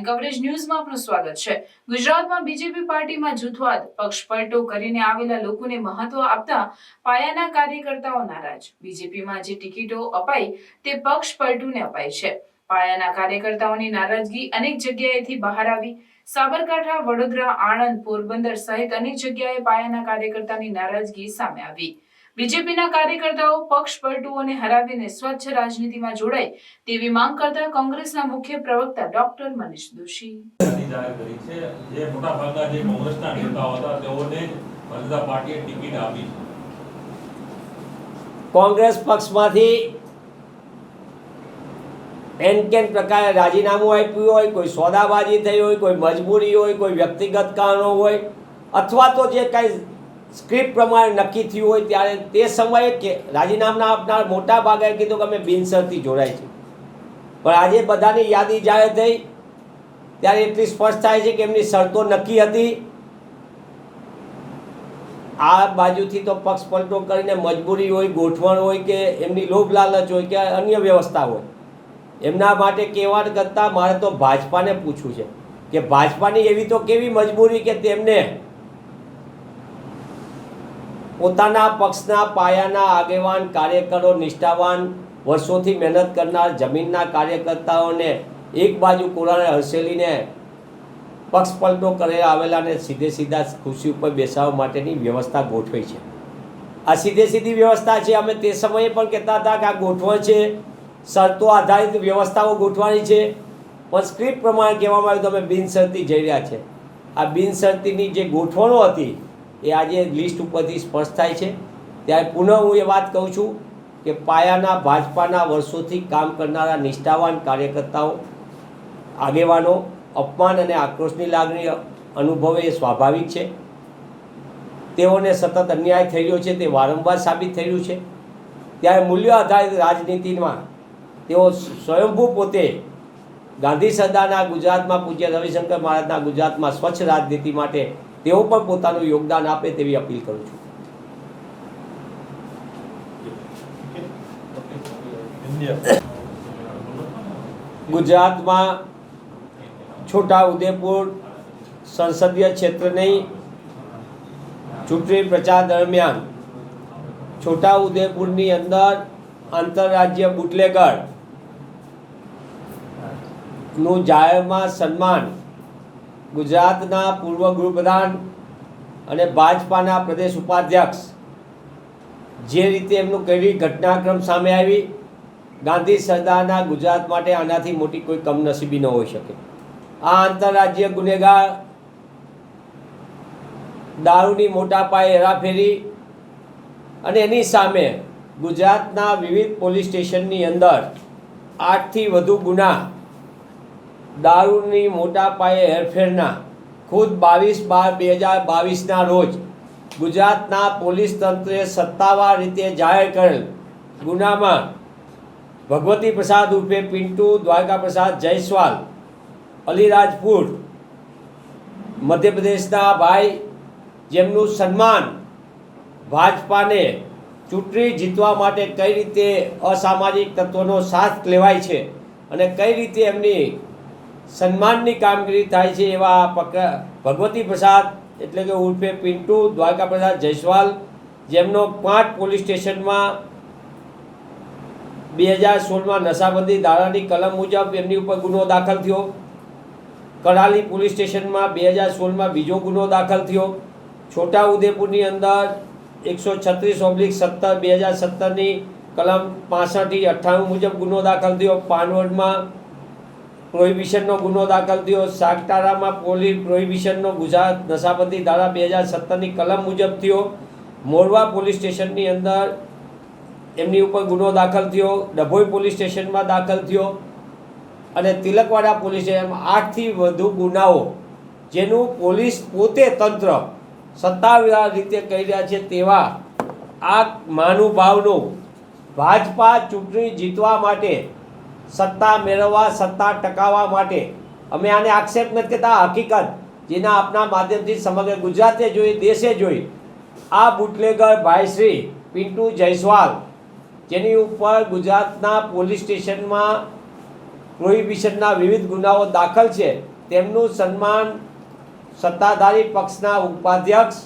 Nine coverage ન્યૂઝમાં આપનું સ્વાગત છે. ગુજરાતમાં બીજેપી પાર્ટીમાં જૂથવાદ પક્ષપલટો કરીને આવેલા લોકોને મહત્વ આપતા પાયાના કાર્યકર્તાઓ નારાજ. બીજેપીમાં જે ટિકિટો અપાઈ તે પક્ષ પલટુને અપાઈ છે. પાયાના કાર્યકર્તાઓની નારાજગી અનેક જગ્યાએથી બહાર આવી. સાબરકાંઠા, વડોદરા, આણંદ, પોરબંદર સહિત અનેક જગ્યાએ પાયાના કાર્યકર્તાની નારાજગી સામે આવી. બીજેપીના કાર્યકર્તાઓ પક્ષ પલટુઓને હરાવીને સ્વચ્છ રાજનીતિમાં જોડાય તેવી માંગ કરતા કોંગ્રેસના મુખ્ય પ્રવક્તા ડોક્ટર મનીષ દોશી. જે મોટા ભાગના જે કોંગ્રેસના નેતાઓ હતા તેઓને જનતા પાર્ટીએ ટિકિટ આપી કોંગ્રેસ પક્ષમાંથી એન કેન પ્રકારે રાજીનામું આપ્યું હોય કોઈ સોદાબાજી થઈ હોય કોઈ મજબૂરી હોય કોઈ વ્યક્તિગત કારણો હોય અથવા તો જે કાંઈ સ્ક્રિપ્ટ પ્રમાણે નક્કી થયું હોય ત્યારે તે સમયે કે રાજીનામા આપનાર મોટા ભાગે કીધું કે અમે બિનશરતી જોડાય છે પણ આજે બધાની યાદી જાહેર થઈ. ત્યારે એટલી સ્પષ્ટ થાય છે કે એમની શરતો નક્કી હતી. આ બાજુથી તો પક્ષ પલટો કરીને મજબૂરી હોય, ગોઠવણ હોય કે એમની લોભ લાલચ હોય કે અન્ય વ્યવસ્થા હોય. એમના માટે કહેવા કરતાં મારે તો ભાજપાને પૂછવું છે કે ભાજપાની એવી તો કેવી મજબૂરી કે તેમને પોતાના પક્ષના પાયાના આગેવાન, કાર્યકરો, નિષ્ઠાવાન, વર્ષોથી મહેનત કરનાર જમીનના કાર્યકર્તાઓને એક બાજુ કોરાને હસેલીને પક્ષ પલટો કરે આવેલાને સીધે સીધા ખુરશી ઉપર બેસાડવા માટેની વ્યવસ્થા ગોઠવી છે. આ સીધે સીધી વ્યવસ્થા છે. અમે તે સમયે પણ કહેતા હતા કે આ ગોઠવણ છે. શરતો આધારિત વ્યવસ્થાઓ ગોઠવાની છે. પણ સ્ક્રિપ્ટ પ્રમાણે કહેવામાં આવ્યું તમે બિનશરતી જઈ રહ્યા છે. આ બિનશરતીની જે ગોઠવણો હતી એ આજે લિસ્ટ ઉપરથી સ્પષ્ટ થાય છે. ત્યારે પુનઃ હું એ વાત કહું છું કે પાયાના, ભાજપાના વર્ષોથી કામ કરનારા નિષ્ઠાવાન કાર્યકર્તાઓ, આગેવાનો, અપમાન અને આક્રોશની લાગણી અનુભવે એ સ્વાભાવિક છે. તેઓને સતત અન્યાય થઈ રહ્યો છે, તે વારંવાર સાબિત થઈ રહ્યું છે. ત્યારે મૂલ્ય આધારિત રાજનીતિમાં તેઓ સ્વયંભૂ પોતે ગાંધી સરદારના ગુજરાતમાં પૂજ્ય રવિશંકર મહારાજના ગુજરાતમાં સ્વચ્છ રાજનીતિ માટે તેઓ પણ પોતાનું યોગદાન આપે તેવી અપીલ કરું છું. ગુજરાતમાં છોટા ઉદેપુર સંસદીય ક્ષેત્રની ચૂંટણી પ્રચાર દરમિયાન છોટા ઉદેપુરની અંદર આંતરરાજ્ય બુટલેગરનું જાહેરમાં સન્માન ગુજરાતના પૂર્વ ગૃહપ્રધાન અને ભાજપાના પ્રદેશ ઉપાધ્યક્ષ, જે રીતે એમનું કેવી ઘટનાક્રમ સામે આવી, ગાંધી સરદારના ગુજરાત માટે આનાથી મોટી કોઈ કમનસીબી ન હોઈ શકે. આ આંતરરાજ્ય ગુનેગાર દારૂની મોટા પાયે હેરાફેરી અને એની સામે ગુજરાતના વિવિધ પોલીસ સ્ટેશનની અંદર આઠથી વધુ ગુના દારૂની મોટા પાયે હેરફેરના ખુદ બાવીસ બાર બે હજાર બાવીસના રોજ ગુજરાતના પોલીસ તંત્રે સત્તાવાર રીતે જાહેર કરેલ ગુનામાં ભગવતી પ્રસાદ ઉર્ફે પિન્ટુ દ્વારકા પ્રસાદ જયસ્વાલ, અલીરાજપુર, મધ્યપ્રદેશના ભાઈ જેમનું સન્માન ભાજપાને ચૂંટણી જીતવા માટે કઈ રીતે અસામાજિક તત્વોનો સાથ લેવાય છે અને કઈ રીતે એમની સન્માનની કામગીરી થાય છે એવા ભગવતી પ્રસાદ એટલે કે ઉર્ફે પિન્ટુ દ્વારકા પ્રસાદ જયસ્વાલ, જેમનો પાંચ પોલીસ સ્ટેશનમાં બે હજાર સોળમાં નશાબંધી ધારાની કલમ મુજબ એમની ઉપર ગુનો દાખલ થયો. કડાલી પોલીસ સ્ટેશનમાં બે હજાર સોળમાં બીજો ગુનો દાખલ થયો. છોટા ઉદેપુરની અંદર એકસો છત્રીસ ઓબ્લિક સત્તર બે હજાર સત્તરની કલમ પાસઠથી અઠ્ઠાણું મુજબ ગુનો દાખલ થયો. પાનવડમાં પ્રોહિબિશનનો ગુનો દાખલ થયો. સાગતારામાં પોલીસ પ્રોહિબિશનનો ગુજરાત નશાબંધી ધારા બે હજાર સત્તરની કલમ મુજબ થયો. મોરવા પોલીસ સ્ટેશનની અંદર એમની ઉપર ગુનો દાખલ થયો. ડભોઈ પોલીસ સ્ટેશનમાં દાખલ થયો. અને તિલકવાડા પોલીસ સ્ટેશનમાં આઠથી વધુ ગુનાઓ, જેનું પોલીસ પોતે તંત્ર સત્તાવાર રીતે કહી રહ્યા છે તેવા આ મહાનુભાવનું ભાજપા ચૂંટણી જીતવા માટે સત્તા મેળવવા, સત્તા ટકાવવા માટે. અમે આને આક્ષેપ નથી કહેતા હકીકત જેના આપના માધ્યમથી સમગ્ર ગુજરાતે જોઈ, દેશે જોઈ. આ બુટલેગર ભાઈશ્રી પિન્ટુ જયસ્વાલ, જેની ઉપર ગુજરાતના પોલીસ સ્ટેશનમાં પ્રોહિબિશનના વિવિધ ગુનાઓ દાખલ છે, તેમનું સન્માન સત્તાધારી પક્ષના ઉપાધ્યક્ષ,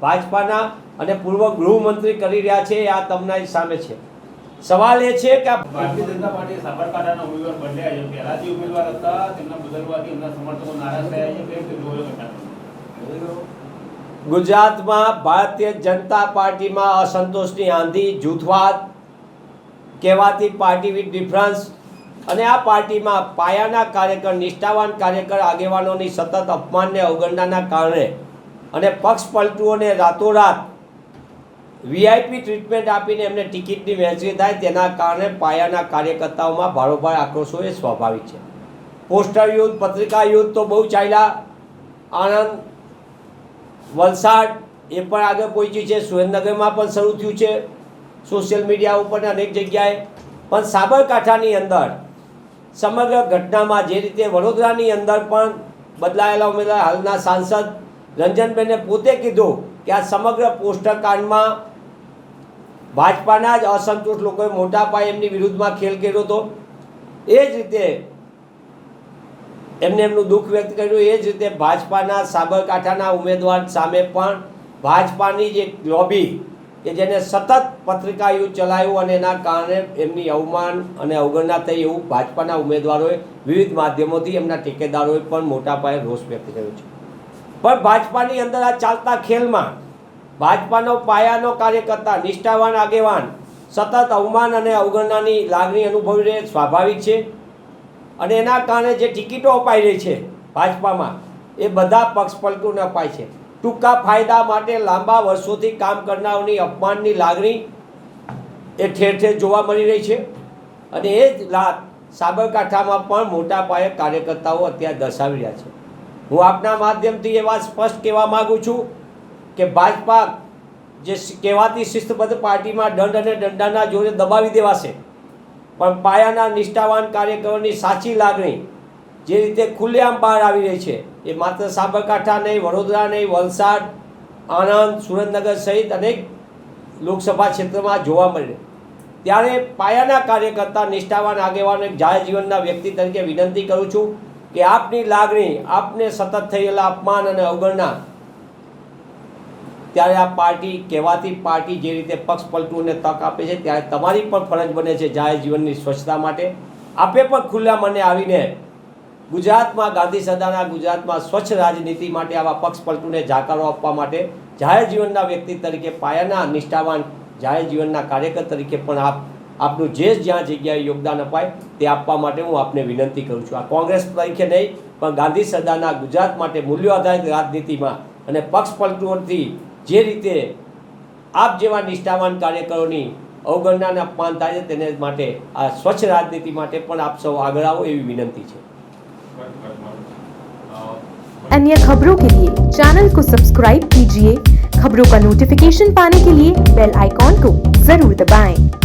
ભાજપાના અને પૂર્વ ગૃહમંત્રી કરી રહ્યા છે. આ તમને સામે છે. સવાલ એ છે કે ભારતીય જનતા પાર્ટી સાબરકાંઠાના ઉમેદવાર બદલ્યા છે. પહેલાથી ઉમેદવાર હતા તેમના બદલવાથી એમના સમર્થકો નારાજ થયા છે. કેમ કે ગુજરાતમાં ભારતીય જનતા પાર્ટીમાં અસંતોષની આંધી જૂથવાદ કહેવાતી પાર્ટી વિથ ડિફરન્સ અને આ પાર્ટીમાં પાયાના કાર્યકર નિષ્ઠાવાન કાર્યકર આગેવાનોની સતત અપમાનને અવગણનાના કારણે અને પક્ષ પલટુઓને રાતોરાત વીઆઈપી ટ્રીટમેન્ટ આપીને એમને ટિકિટની વહેંચણી થાય, તેના કારણે પાયાના કાર્યકર્તાઓમાં ભારોભાર આક્રોશો એ સ્વાભાવિક છે. પોસ્ટર યુદ્ધ, પત્રિકા યુદ્ધ તો બહુ ચાલ્યા. આણંદ વલસાડ એ પણ આગળ પહોંચ્યું છે. સુરેન્દ્રનગરમાં પણ શરૂ થયું છે. સોશિયલ મીડિયા ઉપર અનેક જગ્યાએ. પણ સાબરકાંઠાની અંદર સમગ્ર ઘટનામાં જે રીતે વડોદરાની અંદર પણ બદલાયેલા ઉમેદવાર હાલના સાંસદ રંજનબેને પોતે કીધું કે આ સમગ્ર પોસ્ટર કાંડમાં ભાજપાના જ અસંતોષ લોકોએ મોટા પાયે એમની વિરુદ્ધમાં ખેલ કર્યો હતો. એ જ રીતે એમને એમનું દુઃખ વ્યક્ત કર્યું. એ જ રીતે ભાજપાના સાબરકાંઠાના ઉમેદવાર સામે પણ ભાજપાની જે લોબી કે જેને સતત પત્રિકા યુદ્ધ ચલાવ્યું અને એના કારણે એમની અવમાન અને અવગણના થઈ એવું ભાજપાના ઉમેદવારોએ વિવિધ માધ્યમોથી એમના ટેકેદારોએ પણ મોટા પાયે રોષ વ્યક્ત કર્યો છે. પણ ભાજપાની અંદર આ ચાલતા ખેલમાં ભાજપાનો પાયાનો કાર્યકર્તા, નિષ્ઠાવાન આગેવાન, સતત અવમાન અને અવગણનાની લાગણી અનુભવી રહે, સ્વાભાવિક છે. અને એના કારણે જે ટિકિટો અપાઈ રહી છે ભાજપામાં, એ બધા પક્ષ પલટુને અપાય છે. ટૂંકા ફાયદા માટે લાંબા વર્ષોથી કામ કરનારની અપમાનની લાગણી એ ઠેર ઠેર જોવા મળી રહી છે. અને એ જ લાત સાબરકાંઠામાં પણ મોટા પાયે કાર્યકર્તાઓ અત્યારે દર્શાવી રહ્યા છે. હું આપના માધ્યમથી એ વાત સ્પષ્ટ કહેવા માગું છું કે ભાજપા જે કહેવાતી શિસ્તબદ્ધ પાર્ટીમાં દંડ અને દંડાના જોરે દબાવી દેવાશે. પણ પાયાના નિષ્ઠાવાન કાર્યકરોની સાચી લાગણી જે રીતે ખુલ્લેઆમ બહાર આવી રહી છે, એ માત્ર સાબરકાંઠા નહીં, વડોદરા નહીં, વલસાડ, આણંદ, સુરેન્દ્રનગર સહિત અનેક લોકસભા ક્ષેત્રમાં જોવા મળે ત્યારે પાયાના કાર્યકર્તા નિષ્ઠાવાન આગેવાન એક જાહેર જીવનના વ્યક્તિ તરીકે વિનંતી કરું છું કે આપની લાગણી, આપને સતત થયેલા અપમાન અને અવગણના ત્યારે આ પાર્ટી કહેવાતી પાર્ટી જે રીતે પક્ષ પલટુને તક આપે છે, ત્યારે તમારી પણ ફરજ બને છે જાહેર જીવનની સ્વચ્છતા માટે. આપે પણ ખુલ્લા મને આવીને ગુજરાતમાં ગાંધી સદાના ગુજરાતમાં સ્વચ્છ રાજનીતિ માટે આવા પક્ષ પલટુને જાકારો આપવા માટે જાહેર જીવનના વ્યક્તિ તરીકે પાયાના નિષ્ઠાવાન જાહેર જીવનના કાર્યકર તરીકે પણ આપ, આપનું જે જ્યાં જગ્યાએ યોગદાન અપાય તે આપવા માટે હું આપને વિનંતી કરું છું. આ કોંગ્રેસ તરીકે નહીં, પણ ગાંધી સદાના ગુજરાત માટે મૂલ્યો આધારિત રાજનીતિમાં અને પક્ષ પલટુઓથી જે રીતે આપ જેવા નિષ્ઠાવાન કાર્યકરોની અવગણના અને અપમાન થાય છે તેને માટે આ સ્વચ્છ રાજનીતિ માટે પણ આપ સૌ આગળ આવો એવી વિનંતી છે કટ કટ મારું. અ, अन्य खबरों के लिए चैनल को सब्सक्राइब कीजिए खबरों का नोटिफिकेशन पाने के लिए बेल आइकॉन को जरूर दबाएं।